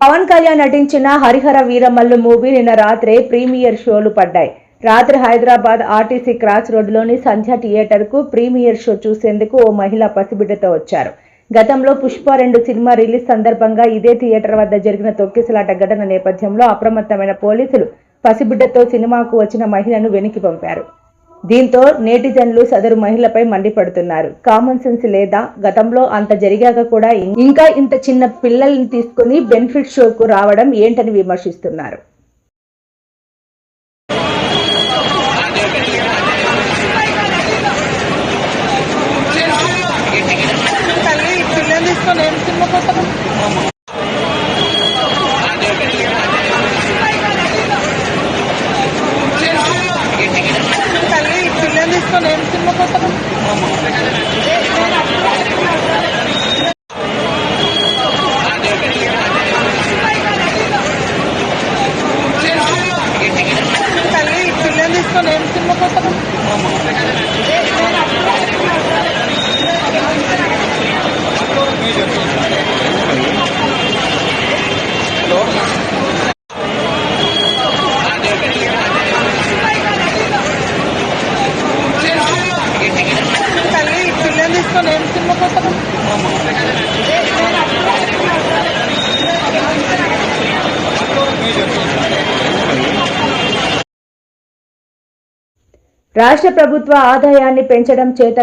పవన్ కళ్యాణ్ నటించిన హరిహర వీరమల్లు మూవీ నిన్న రాత్రే ప్రీమియర్ షోలు పడ్డాయి. రాత్రి హైదరాబాద్ ఆర్టీసీ క్రాస్ రోడ్లోని సంధ్య థియేటర్కు ప్రీమియర్ షో చూసేందుకు ఓ మహిళ పసిబిడ్డతో వచ్చారు. గతంలో పుష్ప రెండు సినిమా రిలీజ్ సందర్భంగా ఇదే థియేటర్ వద్ద జరిగిన తొక్కిసలాట ఘటన నేపథ్యంలో అప్రమత్తమైన పోలీసులు పసిబిడ్డతో సినిమాకు వచ్చిన మహిళను వెనక్కి పంపారు. దీంతో నేటిజన్లు సదరు మహిళపై మండిపడుతున్నారు. కామన్ సెన్స్ లేదా గతంలో అంత జరిగాక కూడా ఇంకా ఇంత చిన్న పిల్లల్ని తీసుకుని బెనిఫిట్ షోకు రావడం ఏంటని విమర్శిస్తున్నారు. తీసుకొని ఏం సినిమా పిల్లలు తీసుకొని ఏం సినిమా కొట్టడం తల్లి పిల్లలు తీసుకొని ఏం సినిమా కొట్టడం రాష్ట్ర ప్రభుత్వ ఆదాయాన్ని పెంచడం చేత